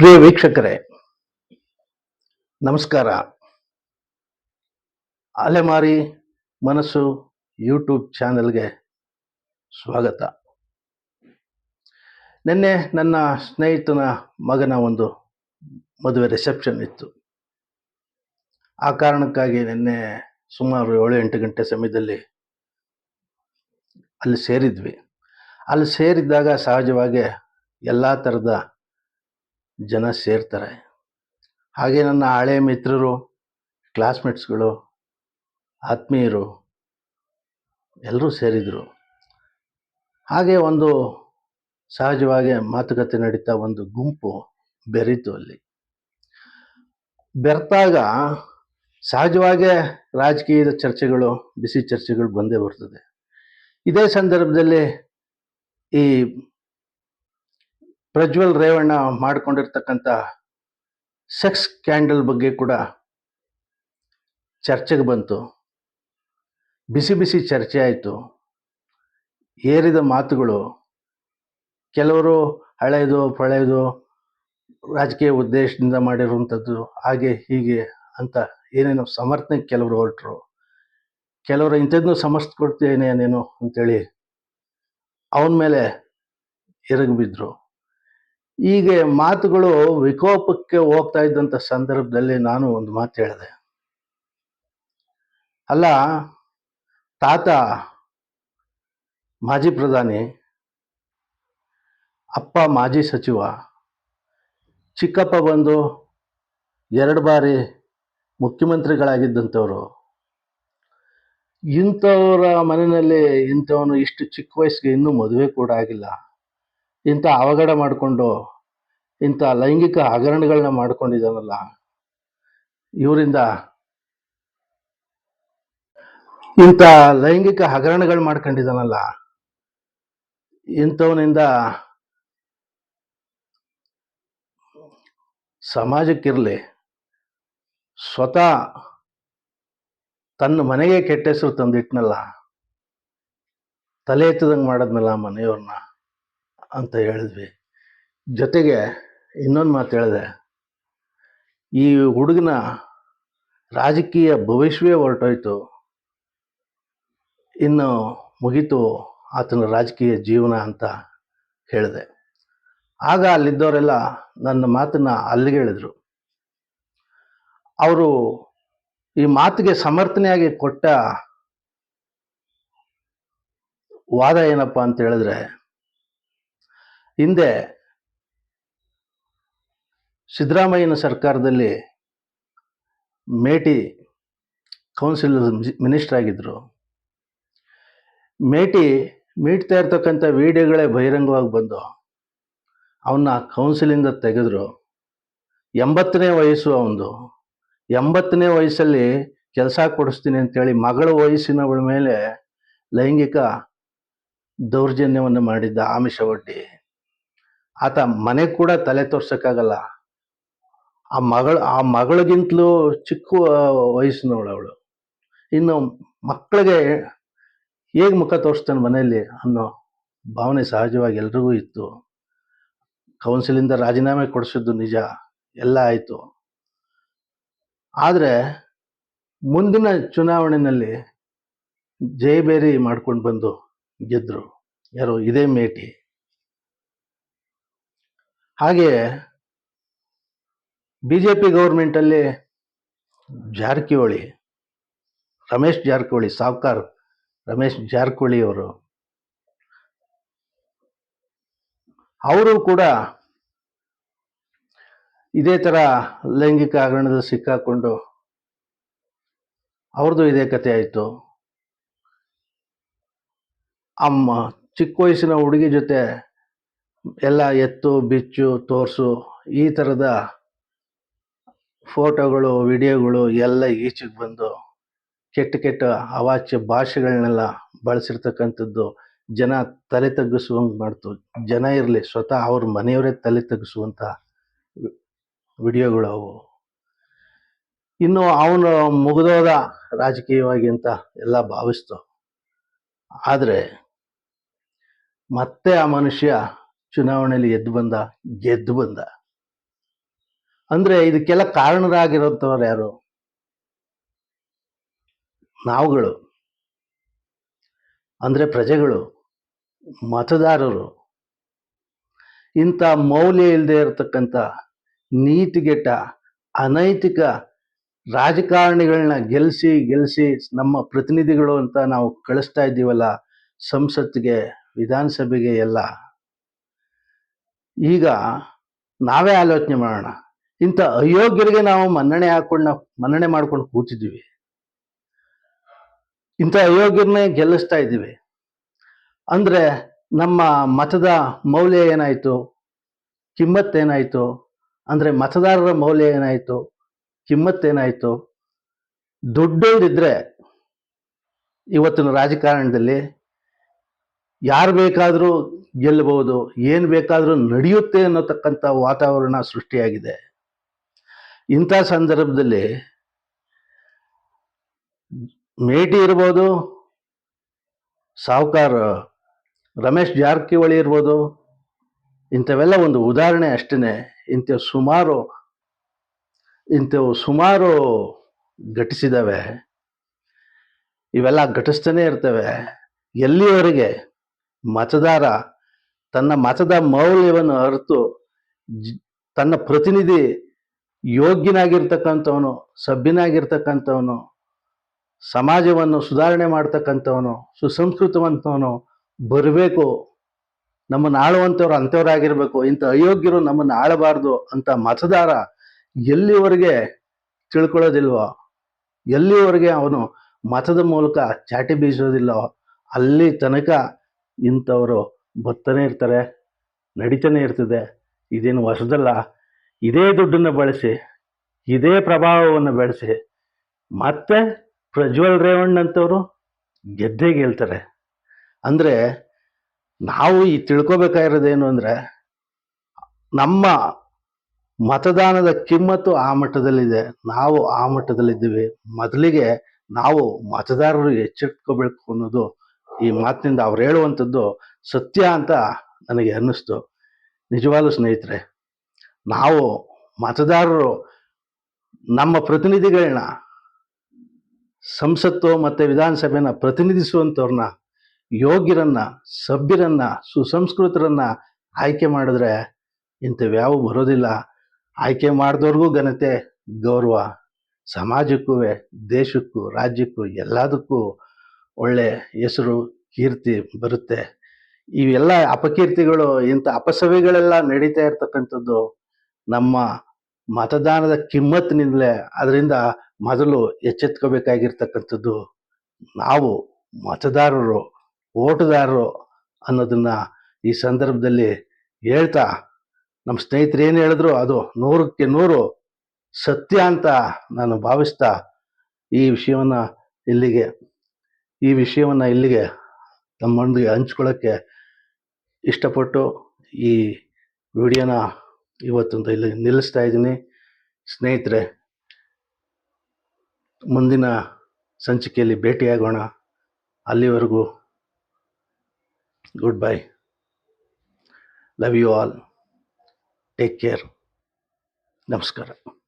ಪ್ರಿಯ ವೀಕ್ಷಕರೇ, ನಮಸ್ಕಾರ. ಅಲೆಮಾರಿ ಮನಸ್ಸು ಯೂಟ್ಯೂಬ್ ಚಾನೆಲ್ಗೆ ಸ್ವಾಗತ. ನಿನ್ನೆ ನನ್ನ ಸ್ನೇಹಿತನ ಮಗನ ಒಂದು ಮದುವೆ ರಿಸೆಪ್ಷನ್ ಇತ್ತು. ಆ ಕಾರಣಕ್ಕಾಗಿ ನಿನ್ನೆ ಸುಮಾರು ಏಳು ಎಂಟು ಗಂಟೆ ಸಮಯದಲ್ಲಿ ಅಲ್ಲಿ ಸೇರಿದ್ವಿ. ಅಲ್ಲಿ ಸೇರಿದ್ದಾಗ ಸಹಜವಾಗಿ ಎಲ್ಲ ಥರದ ಜನ ಸೇರ್ತಾರೆ. ಹಾಗೆ ನನ್ನ ಹಳೆ ಮಿತ್ರರು ಕ್ಲಾಸ್ಮೇಟ್ಸ್ಗಳು ಆತ್ಮೀಯರು ಎಲ್ಲರೂ ಸೇರಿದರು. ಹಾಗೆ ಒಂದು ಸಹಜವಾಗಿ ಮಾತುಕತೆ ನಡೀತಾ ಒಂದು ಗುಂಪು ಬೆರೀತು ಅಲ್ಲಿ. ಬೆರೆತಾಗ ಸಹಜವಾಗೇ ರಾಜಕೀಯದ ಚರ್ಚೆಗಳು, ಬಿಸಿ ಚರ್ಚೆಗಳು ಬಂದೇ ಬರ್ತದೆ. ಇದೇ ಸಂದರ್ಭದಲ್ಲಿ ಈ ಪ್ರಜ್ವಲ್ ರೇವಣ್ಣ ಮಾಡಿಕೊಂಡಿರ್ತಕ್ಕಂಥ ಸೆಕ್ಸ್ ಕ್ಯಾಂಡಲ್ ಬಗ್ಗೆ ಕೂಡ ಚರ್ಚೆಗೆ ಬಂತು. ಬಿಸಿ ಬಿಸಿ ಚರ್ಚೆ ಆಯಿತು. ಏರಿದ ಮಾತುಗಳು ಕೆಲವರು ಹಳೆಯದು ಪಳೆಯದು ರಾಜಕೀಯ ಉದ್ದೇಶದಿಂದ ಮಾಡಿರುವಂಥದ್ದು ಹಾಗೆ ಹೀಗೆ ಅಂತ ಏನೇನೋ ಸಮರ್ಥನೆ ಕೆಲವರು ಹೊರಟರು. ಕೆಲವರು ಇಂಥದ್ದನ್ನು ಸಮರ್ಥಿಸ್ಕೊಡ್ತೇನೆ ಏನೇನು ಅಂತೇಳಿ ಅವನ ಮೇಲೆ ಎರಗಿ ಬಿದ್ದರು ಹೀಗೆ ಮಾತುಗಳು ವಿಕೋಪಕ್ಕೆ ಹೋಗ್ತಾ ಇದ್ದಂಥ ಸಂದರ್ಭದಲ್ಲಿ ನಾನು ಒಂದು ಮಾತು ಹೇಳಿದೆ. ಅಲ್ಲ, ತಾತ, ಮಾಜಿ ಪ್ರಧಾನಿ, ಅಪ್ಪ, ಮಾಜಿ ಸಚಿವ, ಚಿಕ್ಕಪ್ಪ ಬಂದು ಎರಡು ಬಾರಿ ಮುಖ್ಯಮಂತ್ರಿಗಳಾಗಿದ್ದಂಥವರು, ಇಂಥವರ ಮನೆಯಲ್ಲಿ ಇಂಥವನು ಇಷ್ಟು ಚಿಕ್ಕ ವಯಸ್ಸಿಗೆ ಇನ್ನೂ ಮದುವೆ ಕೂಡ ಆಗಿಲ್ಲ. ಇಂಥ ಅವಘಡ ಮಾಡಿಕೊಂಡು, ಇಂಥ ಲೈಂಗಿಕ ಹಗರಣಗಳನ್ನ ಮಾಡ್ಕೊಂಡಿದ್ದಾನಲ್ಲ, ಇವರಿಂದ ಇಂಥ ಲೈಂಗಿಕ ಹಗರಣಗಳು ಮಾಡ್ಕೊಂಡಿದ್ದಾನಲ್ಲ, ಇಂಥವನಿಂದ ಸಮಾಜಕ್ಕಿರಲಿ ಸ್ವತಃ ತನ್ನ ಮನೆಗೆ ಕೆಟ್ಟ ಹೆಸರು ತಂದಿಟ್ನಲ್ಲ, ತಲೆ ಎತ್ತದಂಗೆ ಮಾಡಿದ್ನಲ್ಲ ಮನೆಯವ್ರನ್ನ. ಅಂತ ಹೇಳಿದ್ವಿ. ಜೊತೆಗೆ ಇನ್ನೊಂದು ಮಾತು ಹೇಳಿದೆ. ಈ ಹುಡುಗನ ರಾಜಕೀಯ ಭವಿಷ್ಯವೇ ಹೊರಟೋಯ್ತು. ಇನ್ನು ಮುಗೀತು ಆತನ ರಾಜಕೀಯ ಜೀವನ ಅಂತ ಹೇಳಿದೆ. ಆಗ ಅಲ್ಲಿದ್ದವರೆಲ್ಲ ನನ್ನ ಮಾತನ್ನ ಅಲ್ಲಿಗೆ ಹೇಳಿದರು. ಅವರು ಈ ಮಾತಿಗೆ ಸಮರ್ಥನೆಯಾಗಿ ಕೊಟ್ಟ ವಾದ ಏನಪ್ಪ ಅಂತ ಹೇಳಿದ್ರೆ ಹಿಂದೆ ಸಿದ್ದರಾಮಯ್ಯನ ಸರ್ಕಾರದಲ್ಲಿ ಮೇಟಿ ಕೌನ್ಸಿಲ್ ಮಿನಿಸ್ಟರ್ ಆಗಿದ್ರು. ಮೇಟಿ ಮೀಟ್ತಾ ಇರ್ತಕ್ಕಂಥ ವಿಡಿಯೋಗಳೇ ಬಹಿರಂಗವಾಗಿ ಬಂದು ಅವನ್ನ ಕೌನ್ಸಿಲಿಂದ ತೆಗೆದ್ರು. ಎಂಬತ್ತನೇ ವಯಸ್ಸು ಅವನು ಎಂಬತ್ತನೇ ವಯಸ್ಸಲ್ಲಿ ಕೆಲಸ ಕೊಡಿಸ್ತೀನಿ ಅಂತೇಳಿ ಮಗಳ ವಯಸ್ಸಿನವಳ ಮೇಲೆ ಲೈಂಗಿಕ ದೌರ್ಜನ್ಯವನ್ನು ಮಾಡಿದ್ದ ಆಮಿಷ ಒಡ್ಡಿ ಆತ ಮನೆ ಕೂಡ ತಲೆ ತೋರ್ಸಕ್ಕಾಗಲ್ಲ. ಆ ಮಗಳ, ಆ ಮಗಳಿಗಿಂತಲೂ ಚಿಕ್ಕ ವಯಸ್ಸಿನವಳು ಅವಳು. ಇನ್ನು ಮಕ್ಕಳಿಗೆ ಹೇಗೆ ಮುಖ ತೋರಿಸ್ತಾನೆ ಮನೆಯಲ್ಲಿ ಅನ್ನೋ ಭಾವನೆ ಸಹಜವಾಗಿ ಎಲ್ರಿಗೂ ಇತ್ತು. ಕೌನ್ಸಿಲಿಂದ ರಾಜೀನಾಮೆ ಕೊಡಿಸಿದ್ದು ನಿಜ, ಎಲ್ಲ ಆಯಿತು. ಆದರೆ ಮುಂದಿನ ಚುನಾವಣೆಯಲ್ಲಿ ಜಯಬೇರಿ ಮಾಡ್ಕೊಂಡು ಬಂದು ಗೆದ್ದರು ಯಾರು, ಇದೇ ಮೇಟಿ. ಹಾಗೆ ಬಿ ಜೆ ಪಿ ಗೌರ್ಮೆಂಟಲ್ಲಿ ಜಾರಕಿಹೊಳಿ, ರಮೇಶ್ ಜಾರಕಿಹೊಳಿ, ಸಾವ್ಕಾರ್ ರಮೇಶ್ ಜಾರಕಿಹೊಳಿಯವರು ಅವರು ಕೂಡ ಇದೇ ಥರ ಲೈಂಗಿಕ ಹಗರಣದಲ್ಲಿ ಸಿಕ್ಕಾಕೊಂಡು ಅವ್ರದ್ದು ಇದೇ ಕತೆ ಆಯಿತು. ಅಮ್ಮ ಚಿಕ್ಕ ವಯಸ್ಸಿನ ಹುಡುಗಿ ಜೊತೆ ಎಲ್ಲ ಎತ್ತು, ಬಿಚ್ಚು, ತೋರಿಸು, ಈ ಥರದ ಫೋಟೋಗಳು, ವಿಡಿಯೋಗಳು ಎಲ್ಲ ಈಚೆಗೆ ಬಂದು ಕೆಟ್ಟ ಕೆಟ್ಟ ಅವಾಚ್ಯ ಭಾಷೆಗಳನ್ನೆಲ್ಲ ಬಳಸಿರ್ತಕ್ಕಂಥದ್ದು ಜನ ತಲೆ ತಗ್ಗಿಸುವಂಗೆ ಮಾಡ್ತು. ಜನ ಇರಲಿ, ಸ್ವತಃ ಅವ್ರ ಮನೆಯವರೇ ತಲೆ ತಗ್ಗಿಸುವಂಥ ವಿಡಿಯೋಗಳು ಅವು. ಇನ್ನು ಅವನು ಮುಗಿದೋದ ರಾಜಕೀಯವಾಗಿ ಅಂತ ಎಲ್ಲ ಭಾವಿಸ್ತು. ಆದರೆ ಮತ್ತೆ ಆ ಮನುಷ್ಯ ಚುನಾವಣೆಯಲ್ಲಿ ಎದ್ದು ಬಂದ? ಗೆದ್ದು ಬಂದ. ಅಂದ್ರೆ ಇದಕ್ಕೆಲ್ಲ ಕಾರಣರಾಗಿರೋಂಥವ್ರು ಯಾರು? ನಾವುಗಳು. ಅಂದ್ರೆ ಪ್ರಜೆಗಳು, ಮತದಾರರು. ಇಂಥ ಮೌಲ್ಯ ಇಲ್ಲದೆ ಇರತಕ್ಕಂಥ ನೀತಿಗೆಟ್ಟ, ಅನೈತಿಕ ರಾಜಕಾರಣಿಗಳನ್ನ ಗೆಲ್ಲಿಸಿ ಗೆಲ್ಲಿಸಿ ನಮ್ಮ ಪ್ರತಿನಿಧಿಗಳು ಅಂತ ನಾವು ಕಳಿಸ್ತಾ ಇದ್ದೀವಲ್ಲ ಸಂಸತ್ತಿಗೆ, ವಿಧಾನಸಭೆಗೆ ಎಲ್ಲ. ಈಗ ನಾವೇ ಆಲೋಚನೆ ಮಾಡೋಣ. ಇಂಥ ಅಯೋಗ್ಯರಿಗೆ ನಾವು ಮನ್ನಣೆ ಹಾಕೊಂಡು ನಾವು ಮನ್ನಣೆ ಮಾಡ್ಕೊಂಡು ಕೂತಿದ್ದೀವಿ. ಇಂಥ ಅಯೋಗ್ಯರನ್ನೇ ಗೆಲ್ಲಿಸ್ತಾ ಇದ್ದೀವಿ. ಅಂದ್ರೆ ನಮ್ಮ ಮತದ ಮೌಲ್ಯ ಏನಾಯ್ತು? ಕಿಮ್ಮತ್ತೇನಾಯಿತು ಅಂದ್ರೆ ಮತದಾರರ ಮೌಲ್ಯ ಏನಾಯ್ತು? ಕಿಮ್ಮತ್ತೇನಾಯಿತು ದುಡ್ಡೋರಿದ್ರೆ ಇವತ್ತಿನ ರಾಜಕಾರಣದಲ್ಲಿ ಯಾರು ಬೇಕಾದರೂ ಗೆಲ್ಲಬಹುದು, ಏನು ಬೇಕಾದರೂ ನಡೆಯುತ್ತೆ ಅನ್ನೋತಕ್ಕಂಥ ವಾತಾವರಣ ಸೃಷ್ಟಿಯಾಗಿದೆ. ಇಂಥ ಸಂದರ್ಭದಲ್ಲಿ ಮೇಟಿ ಇರ್ಬೋದು, ಸಾವುಕಾರ ರಮೇಶ್ ಜಾರಕಿಹೊಳಿ ಇರ್ಬೋದು, ಇಂಥವೆಲ್ಲ ಒಂದು ಉದಾಹರಣೆ ಅಷ್ಟೇ ಇಂಥ ಸುಮಾರು, ಇಂಥವು ಸುಮಾರು ಘಟಿಸಿದವೆ ಇವೆಲ್ಲ ಘಟಿಸ್ತಾನೆ ಇರ್ತವೆ. ಎಲ್ಲಿವರೆಗೆ ಮತದಾರ ತನ್ನ ಮತದ ಮೌಲ್ಯವನ್ನು ಅರಿತು ತನ್ನ ಪ್ರತಿನಿಧಿ ಯೋಗ್ಯನಾಗಿರ್ತಕ್ಕಂಥವನು, ಸಭ್ಯನಾಗಿರ್ತಕ್ಕಂಥವನು, ಸಮಾಜವನ್ನು ಸುಧಾರಣೆ ಮಾಡ್ತಕ್ಕಂಥವನು, ಸುಸಂಸ್ಕೃತವಂತವನು ಬರಬೇಕು, ನಮ್ಮನ್ನು ಆಳುವಂಥವ್ರು ಅಂಥವ್ರಾಗಿರ್ಬೇಕು, ಇಂಥ ಅಯೋಗ್ಯರು ನಮ್ಮನ್ನು ಆಳಬಾರ್ದು ಅಂತ ಮತದಾರ ಎಲ್ಲಿವರೆಗೆ ತಿಳ್ಕೊಳ್ಳೋದಿಲ್ವೋ, ಎಲ್ಲಿವರೆಗೆ ಅವನು ಮತದ ಮೂಲಕ ಚಾಟಿ ಬೀಸೋದಿಲ್ಲವೋ, ಅಲ್ಲಿ ತನಕ ಇಂಥವರು ಬರ್ತಾನೆ ಇರ್ತಾರೆ, ನಡೀತಾನೆ ಇರ್ತದೆ. ಇದೇನು ಹೊಸದಲ್ಲ ಇದೇ ದುಡ್ಡನ್ನು ಬಳಸಿ, ಇದೇ ಪ್ರಭಾವವನ್ನು ಬೆಳೆಸಿ, ಮತ್ತೆ ಪ್ರಜ್ವಲ್ ರೇವಣ್ಣ ಅಂತವರು ಗೆದ್ದೇ ಗೆಲ್ತಾರೆ. ಅಂದರೆ ನಾವು ಈ ತಿಳ್ಕೊಬೇಕಾಗಿರೋದೇನು ಅಂದರೆ, ನಮ್ಮ ಮತದಾನದ ಕಿಮ್ಮತ್ತು ಆ ಮಟ್ಟದಲ್ಲಿದೆ. ನಾವು ಆ ಮಟ್ಟದಲ್ಲಿದ್ದೀವಿ. ಮೊದಲಿಗೆ ನಾವು ಮತದಾರರು ಎಚ್ಚೆತ್ಕೋಬೇಕು ಅನ್ನೋದು ಈ ಮಾತಿನಿಂದ ಅವ್ರು ಹೇಳುವಂಥದ್ದು ಸತ್ಯ ಅಂತ ನನಗೆ ಅನ್ನಿಸ್ತು. ನಿಜವಾದ ಸ್ನೇಹಿತರೆ, ನಾವು ಮತದಾರರು ನಮ್ಮ ಪ್ರತಿನಿಧಿಗಳನ್ನ ಸಂಸತ್ತು ಮತ್ತು ವಿಧಾನಸಭೆನ ಪ್ರತಿನಿಧಿಸುವಂಥವ್ರನ್ನ, ಯೋಗ್ಯರನ್ನ, ಸಭ್ಯರನ್ನ, ಸುಸಂಸ್ಕೃತರನ್ನ ಆಯ್ಕೆ ಮಾಡಿದ್ರೆ ಇಂಥವ್ಯಾವು ಬರೋದಿಲ್ಲ. ಆಯ್ಕೆ ಮಾಡಿದವ್ರಿಗೂ ಘನತೆ, ಗೌರವ. ಸಮಾಜಕ್ಕೂ ದೇಶಕ್ಕೂ, ರಾಜ್ಯಕ್ಕೂ, ಎಲ್ಲದಕ್ಕೂ ಒಳ್ಳೆ ಹೆಸರು, ಕೀರ್ತಿ ಬರುತ್ತೆ. ಇವೆಲ್ಲ ಅಪಕೀರ್ತಿಗಳು, ಇಂಥ ಅಪಸವೆಗಳೆಲ್ಲ ನಡೀತಾ ಇರ್ತಕ್ಕಂಥದ್ದು ನಮ್ಮ ಮತದಾನದ ಕಿಮ್ಮತ್ತಿನಿಂದಲೇ ಅದರಿಂದ ಮೊದಲು ಎಚ್ಚೆತ್ಕೋಬೇಕಾಗಿರ್ತಕ್ಕಂಥದ್ದು ನಾವು ಮತದಾರರು, ಓಟುದಾರರು ಅನ್ನೋದನ್ನ ಈ ಸಂದರ್ಭದಲ್ಲಿ ಹೇಳ್ತಾ ನಮ್ಮ ಸ್ನೇಹಿತರು ಏನು ಹೇಳಿದ್ರು? ಅದು ನೂರಕ್ಕೆ ನೂರು ಸತ್ಯ ಅಂತ ನಾನು ಭಾವಿಸ್ತಾ ಈ ವಿಷಯವನ್ನ ಇಲ್ಲಿಗೆ ಈ ವಿಷಯವನ್ನು ಇಲ್ಲಿಗೆ ತಮ್ಮೊಂದಿಗೆ ಹಂಚ್ಕೊಳ್ಳೋಕ್ಕೆ ಇಷ್ಟಪಟ್ಟು ಈ ವಿಡಿಯೋನ ಇವತ್ತೊಂದು ಇಲ್ಲಿ ನಿಲ್ಲಿಸ್ತಾ ಇದ್ದೀನಿ. ಸ್ನೇಹಿತರೆ, ಮುಂದಿನ ಸಂಚಿಕೆಯಲ್ಲಿ ಭೇಟಿಯಾಗೋಣ. ಅಲ್ಲಿವರೆಗೂ good bye. Love you all. Take care. ನಮಸ್ಕಾರ.